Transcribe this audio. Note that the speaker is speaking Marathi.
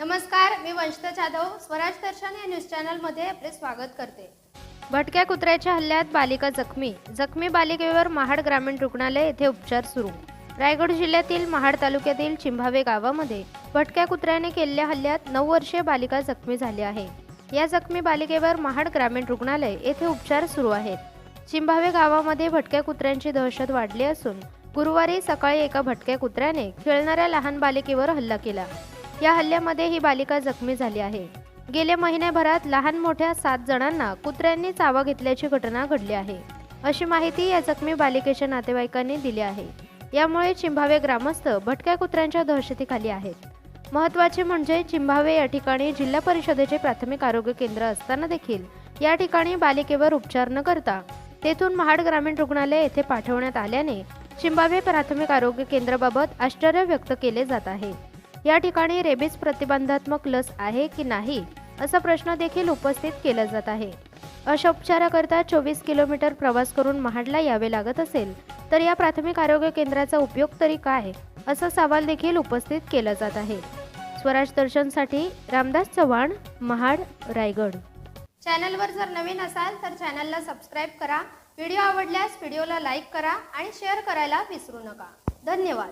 नमस्कार मी वंशता जाधव स्वराज दर्शन या न्यूज चॅनलमध्ये आपले स्वागत करते. भटक्या कुत्र्याच्या हल्ल्यात बालिका जखमी. जखमी बालिकेवर महाड ग्रामीण रुग्णालय येथे उपचार सुरू. रायगड जिल्ह्यातील महाड तालुक्यातील चिंभावे गावामध्ये भटक्या कुत्र्याने केलेल्या हल्ल्यात नऊ वर्षीय बालिका जखमी झाली आहे. या जखमी बालिकेवर महाड ग्रामीण रुग्णालय येथे उपचार सुरू आहेत. चिंभावे गावामध्ये भटक्या कुत्र्यांची दहशत वाढली असून गुरुवारी सकाळी एका भटक्या कुत्र्याने खेळणाऱ्या लहान बालिकेवर हल्ला केला. या हल्ल्यामध्ये ही बालिका जखमी झाली आहे. गेल्या महिन्याभरात लहान मोठ्या सात जणांना कुत्र्यांनी चावा घेतल्याची घटना घडली आहे. अशी माहिती या जखमी बालिकेच्या नातेवाईकांनी दिली आहे. यामुळे चिंभावे ग्रामस्थ भटक्या कुत्र्यांच्या दहशतीखाली आहेत. महत्त्वाचे म्हणजे चिंभावे या ठिकाणी जिल्हा परिषदेचे प्राथमिक आरोग्य केंद्र असताना देखील या ठिकाणी बालिकेवर उपचार न करता तेथून महाड ग्रामीण रुग्णालय येथे पाठवण्यात आल्याने चिंबावे प्राथमिक आरोग्य केंद्राबाबत आश्चर्य व्यक्त केले जात आहे. या ठिकाणी रेबीज प्रतिबंधात्मक लस आहे की नाही असा प्रश्न देखील उपस्थित केला जात आहे. अशा उपचाराकरता चोवीस किलोमीटर प्रवास करून महाडला यावे लागत असेल तर या प्राथमिक आरोग्य केंद्राचा उपयोग तरी काय? असा सवाल देखील उपस्थित केला जात आहे. स्वराज दर्शनसाठी रामदास चव्हाण महाड रायगड. चॅनलवर जर नवीन असाल तर चॅनलला सबस्क्राईब करा. व्हिडिओ आवडल्यास व्हिडिओला लाईक करा आणि शेअर करायला विसरू नका. धन्यवाद.